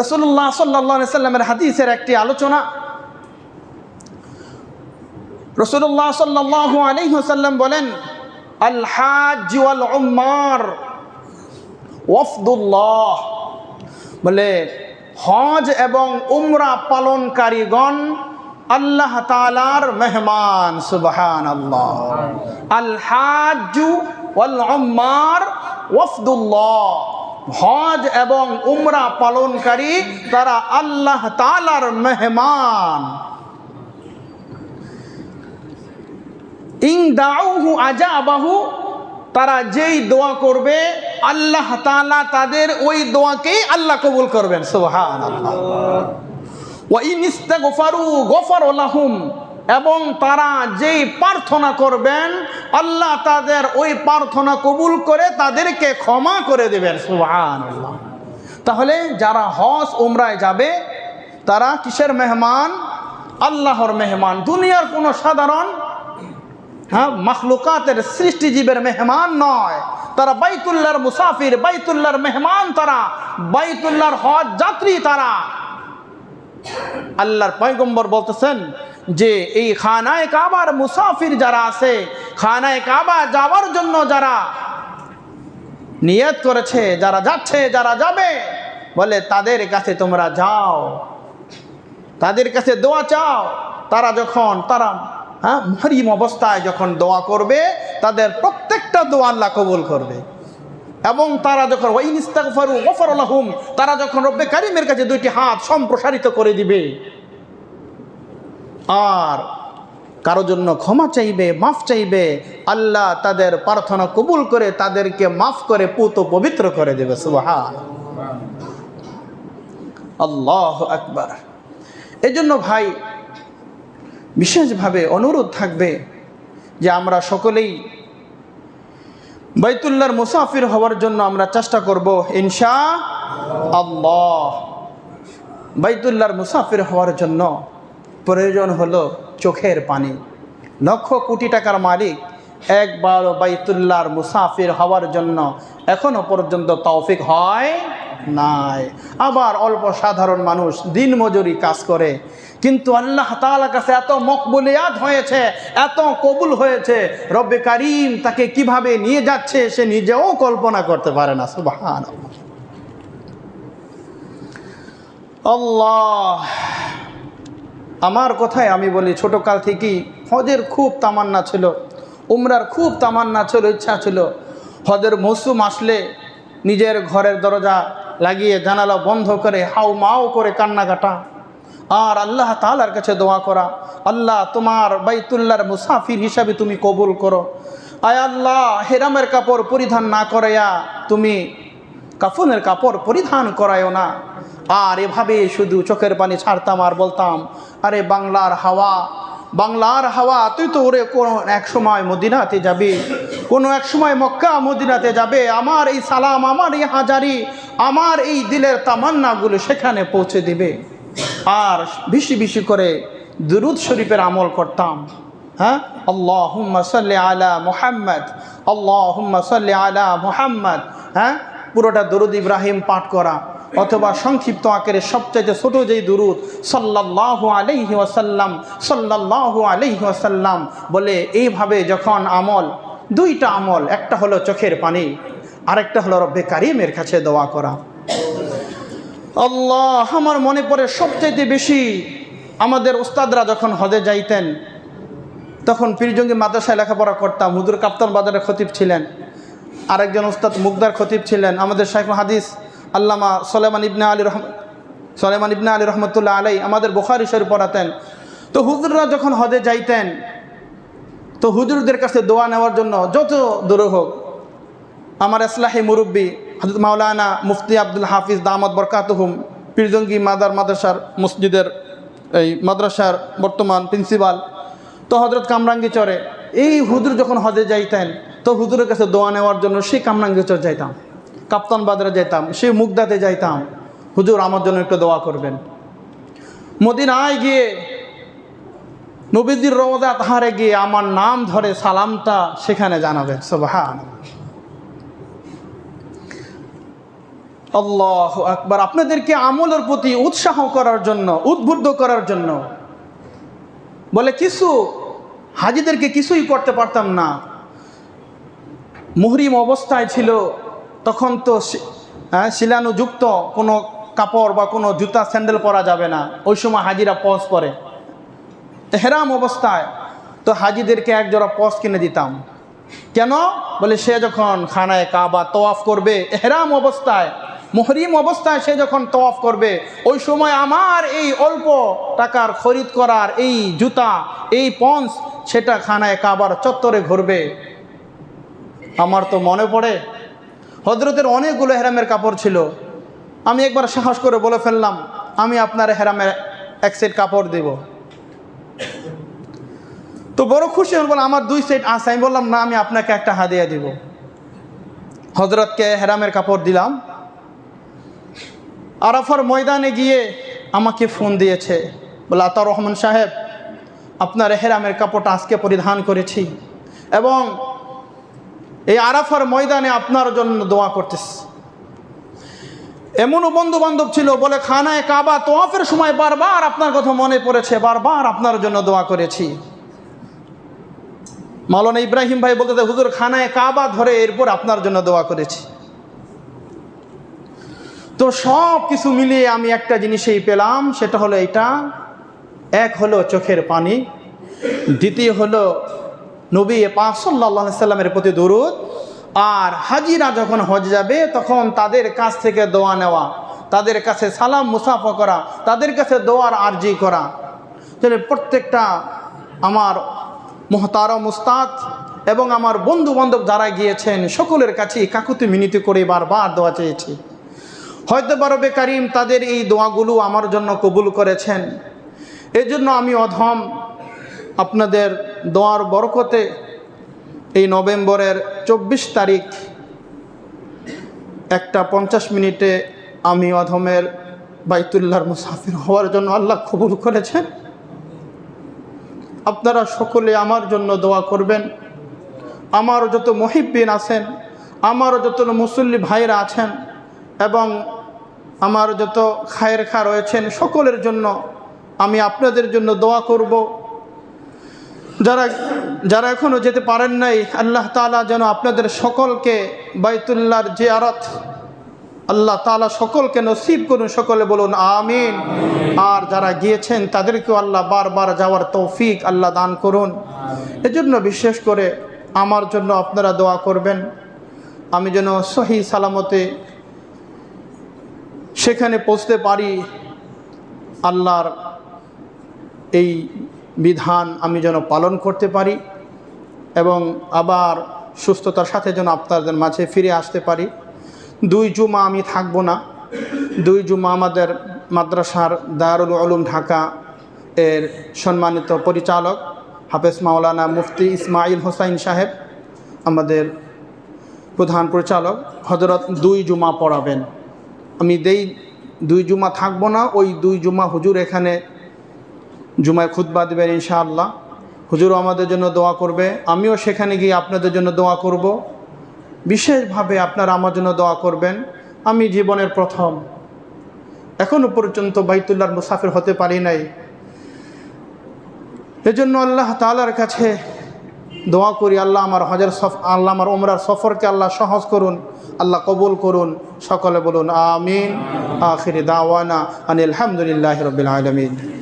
রসুল্লাহ সাল্লা সাল্লামের হাদিসের একটি আলোচনা। রসুল্লাহ সাল্লাহ আলহিহাসাল্লাম বলেন আল হাজ ওয়াল উম্মার ওয়ফদুল্লাহ। বলে হজ এবং উমরা পালনকারীগণ আল্লাহ তালার মেহমান সুবহান আল্লাহ আল হাজু ওয়াল উম্মার ওয়ফদুল্লাহ। হজ এবং উমরা পালনকারী তারা আল্লাহ তালার মেহমান। ইং দাউহু আজাবাহু, তারা যেই দোয়া করবে, আল্লাহ তালা তাদের ওই দোয়াকেই আল্লাহ কবুল করবেন। সুবহান ওয়া ইন ইস্তাগফারু গফার লাহুম এবং তারা যেই প্রার্থনা করবেন, আল্লাহ তাদের ওই প্রার্থনা কবুল করে তাদেরকে ক্ষমা করে দেবেন। সুবহান তাহলে যারা হজ, উমরায় যাবে, তারা কিসের মেহমান? আল্লাহর মেহমান। দুনিয়ার কোনো সাধারণ হ্যাঁ মখলুকাতের সৃষ্টিজীবের মেহমান নয়। তারা বাইতুল্লাহর মুসাফির, বাইতুল্লাহর মেহমান তারা, বাইতুল্লাহর হজ যাত্রী তারা। আল্লাহর পয়গম্বর বলতেছেন যে এই খানায় কাবার মুসাফির যারা আছে, খানায় কাবা যাওয়ার জন্য যারা নিয়ত করেছে, যারা যাচ্ছে, যারা যাবে, বলে তাদের কাছে তোমরা যাও। তাদের কাছে দোয়া চাও। তারা যখন, তারা হ্যাঁ মহরিম অবস্থায় যখন দোয়া করবে, তাদের প্রত্যেকটা দোয়া আল্লাহ কবুল করবে। এবং তারা যখন, ওয়াইন ইস্তাগফারু গফরলাহুম তারা যখন রব্বে কারিমের কাছে দুইটি হাত সম্প্রসারিত করে দিবে আর কারও জন্য ক্ষমা চাইবে, মাফ চাইবে, আল্লাহ তাদের প্রার্থনা কবুল করে তাদেরকে মাফ করে পুত পবিত্র করে দেবে সুবহান আল্লাহ আকবার। এই জন্য ভাই, বিশেষভাবে অনুরোধ থাকবে যে আমরা সকলেই বাইতুল্লাহর মুসাফির হওয়ার জন্য আমরা চেষ্টা করব, ইনশা আল্লাহ। বাইতুল্লাহর মুসাফির হওয়ার জন্য প্রয়োজন হলো চোখের পানি। লক্ষ কোটি টাকার মালিক একবার বাইতুল্লার মুসাফির হওয়ার জন্য এখনও পর্যন্ত তৌফিক হয় নাই। আবার অল্প সাধারণ মানুষ দিন মজুরি কাজ করে। কিন্তু আল্লাহ তাআলার কাছে এত মকবুলিয়াত হয়েছে, এত কবুল হয়েছে, রব্বে কারিম তাকে কীভাবে নিয়ে যাচ্ছে সে নিজেও কল্পনা করতে পারে না সুবাহান আল্লাহ আমার কথায় আমি বলি ছোটকাল থেকেই হজের খুব তামান্না ছিল, উমরার খুব তামান্না ছিল, ইচ্ছা ছিল। হজের মৌসুম আসলে নিজের ঘরের দরজা লাগিয়ে জানালা বন্ধ করে হাউ মাও করে কান্নাকাটা। আর আল্লাহ তালার কাছে দোয়া করা, আল্লাহ তোমার বাইতুল্লাহর মুসাফির হিসাবে তুমি কবুল করো। আয় আল্লাহ, হেরামের কাপড় পরিধান না করাইয়া তুমি কাফনের কাপড় পরিধান করায়ও না। আর এভাবে শুধু চোখের পানি ছাড়তাম আর বলতাম, আরে বাংলার হাওয়া বাংলার হাওয়া, তুই তো ওরে কোনো এক সময় মদিনাতে যাবে, কোনো এক সময় মক্কা মদিনাতে যাবে, আমার এই সালাম, আমার এই হাজারি, আমার এই দিলের তামান্নাগুলো সেখানে পৌঁছে দিবে। আর বেশি বেশি করে দুরুদ শরীফের আমল করতাম। হ্যাঁ? আল্লাহ সাল্লি আলা মুহাম্মদ আল্লাহ সাল্লি আলা মুহাম্মদ। হ্যাঁ? পুরোটা দরুদ ইব্রাহিম পাঠ করা অথবা সংক্ষিপ্ত আকারে সবচাইতে ছোট যেই দুরুদ, সাল্লাল্লাহু আলাইহি ওয়াসাল্লাম, সাল্লাল্লাহু আলাইহি ওয়াসাল্লাম বলে, এইভাবে যখন আমল, দুইটা আমল, একটা হলো চোখের পানি, আরেকটা হলো রব্বে কারিমের কাছে দোয়া করা। আল্লাহ, আমার মনে পড়ে সবচাইতে বেশি আমাদের ওস্তাদরা যখন হদে যাইতেন, তখন পীরজঙ্গি মাদ্রাসায় লেখাপড়া করতাম, হুজুর কাপ্তান বাজারের খতিব ছিলেন। আরেকজন ওস্তাদ মুগদার খতিব ছিলেন, আমাদের শাইখ হাদিস আল্লামা সলেমান ইবনা আলী রহম সলেমান ইবনে আলী রহমতুল্লাহ আলাই আমাদের বোখারি শরীফ পড়াতেন। তো হুজুররা যখন হদে যাইতেন, তো হুজুরদের কাছে দোয়া নেওয়ার জন্য যত দূর হোক, আমার ইসলাহি মুরব্বী হজরত মাওলানা মুফতি আব্দুল হাফিজ দামদ বরকাতহুম, পীরজঙ্গি মাদার মাদ্রাসার মসজিদের এই মাদ্রাসার বর্তমান প্রিন্সিপাল, তো হজরত কামরাঙ্গি চরে, এই হুজুর যখন হজে যাইতেন তো হুজুরের কাছে দোয়া নেওয়ার জন্য সেই কামরাঙ্গি চর যাইতাম, কাপ্তান বাজারে যাইতাম, সেই মুগদাতে যাইতাম। হুজুর আমার জন্য একটু দোয়া করবেন। মদিনায় গিয়ে নবীজির রওজা তাহারে গিয়ে আমার নাম ধরে সালামটা সেখানে জানাবে। সোবাহান আল্লাহ আকবার। আপনাদেরকে আমলের প্রতি উৎসাহ করার জন্য, উদ্বুদ্ধ করার জন্য বলে কিছু হাজিদেরকে কিছুই করতে পারতাম না। মুহরিম অবস্থায় ছিল তখন তো হ্যাঁ, শিলানুযুক্ত কোনো কাপড় বা কোনো জুতা স্যান্ডেল পরা যাবে না। ওই সময় হাজিরা পজ পরে হেরাম অবস্থায় তো হাজিদেরকে এক জোড়া পজ কিনে দিতাম। কেন? বলে সে যখন খানায় কাবা তোয়াফ করবে হেরাম অবস্থায় মুহরিম অবস্থায় সে যখন তোয়াফ করবে ওই সময় আমার এই অল্প টাকার খরিদ করার এই জুতা এই পঞ্চ সেটা খানায় কাবার চত্বরে ঘুরবে। আমার তো মনে পড়ে। হজরতের অনেকগুলো হেরামের কাপড় ছিল। আমি একবার সাহস করে বলে ফেললাম, আমি আপনার হেরামের এক সেট কাপড় দেব। তো বড় খুশি হল বলে আমার দুই সেট আছে। আমি বললাম, না, আমি আপনাকে একটা হাদিয়া দিব। হজরতকে হেরামের কাপড় দিলাম। আরাফার ময়দানে গিয়ে আমাকে ফোন দিয়েছে, বলে আতার রহমান সাহেব, আপনার হেরামের কাপড়টা আজকে পরিধান করেছি এবং এই আরাফার ময়দানে আপনার জন্য দোয়া করতেছে। এমনও বন্ধু বান্ধব ছিল, বলে খানায় কাবা তোয়াফের সময় বারবার আপনার কথা মনে পড়েছে, বারবার আপনার জন্য দোয়া করেছি। মাওলানা ইব্রাহিম ভাই বলতে হুজুর, খানায় কাবা ধরে এরপর আপনার জন্য দোয়া করেছি। তো সব কিছু মিলিয়ে আমি একটা জিনিসেই পেলাম, সেটা হলো এটা। এক হলো চোখের পানি, দ্বিতীয় হলো নবী পাক সাল্লাহ সাল্লামের প্রতি দরুদ। আর হাজিরা যখন হজ যাবে, তখন তাদের কাছ থেকে দোয়া নেওয়া, তাদের কাছে সালাম মুসাফা করা, তাদের কাছে দোয়ার আর্জি করা। তাহলে প্রত্যেকটা আমার মহতার মুস্তাদ এবং আমার বন্ধু বান্ধব যারা গিয়েছেন, সকলের কাছে কাকুতি মিনতি করে বারবার দোয়া চেয়েছি। হয়তো বারবে কারিম তাদের এই দোয়াগুলো আমার জন্য কবুল করেছেন। এজন্য আমি অধম আপনাদের দোয়ার বরকতে এই নভেম্বরের চব্বিশ তারিখ একটা পঞ্চাশ মিনিটে আমি অধমের বাইতুল্লাহর মুসাফির হওয়ার জন্য আল্লাহ কবুল করেছেন। আপনারা সকলে আমার জন্য দোয়া করবেন। আমার যত মহিবিন আছেন, আমার যত মুসল্লি ভাইরা আছেন এবং আমার যত খায়ের খা রয়েছেন, সকলের জন্য আমি আপনাদের জন্য দোয়া করব। যারা যারা এখনও যেতে পারেন নাই, আল্লাহ তালা যেন আপনাদের সকলকে বাইতুল্লাহর যে আরত আল্লাহ তালা সকলকে নসিব করুন, সকলে বলুন আমিন। আর যারা গিয়েছেন, তাদেরকেও আল্লাহ বারবার যাওয়ার তৌফিক আল্লাহ দান করুন। এজন্য বিশেষ করে আমার জন্য আপনারা দোয়া করবেন। আমি যেন সহি সালামতে সেখানে পৌঁছতে পারি আল্লাহর এই বিধান আমি যেন পালন করতে পারি এবং আবার সুস্থতার সাথে যেন আপনাদের মাঝে ফিরে আসতে পারি। দুই জুমা আমি থাকব না। দুই জুমা আমাদের মাদ্রাসার দারুল আলম ঢাকা এর সম্মানিত পরিচালক হাফেজ মাওলানা মুফতি ইসমাইল হোসাইন সাহেব, আমাদের প্রধান পরিচালক হজরত দুই জুমা পড়াবেন। আমি দেই দুই জুমা থাকব না, ওই দুই জুমা হুজুর এখানে জুমায় খুতবা দেবেন ইনশাআল্লাহ। হুজুরও আমাদের জন্য দোয়া করবে। আমিও সেখানে গিয়ে আপনাদের জন্য দোয়া করব। বিশেষভাবে আপনারা আমার জন্য দোয়া করবেন। আমি জীবনের প্রথম। এখনও পর্যন্ত বাইতুল্লাহর মুসাফির হতে পারি নাই। এজন্য আল্লাহ তালার কাছে দোয়া করি, আল্লাহ আমার হজর সফ, আল্লাহ আমার ওমরার সফরকে আল্লাহ সহজ করুন, আল্লাহ কবুল করুন। সকলে বলুন, আমিন। আখিরি দাওয়ানা আনিল আলহামদুলিল্লাহ রবিল আলমিন।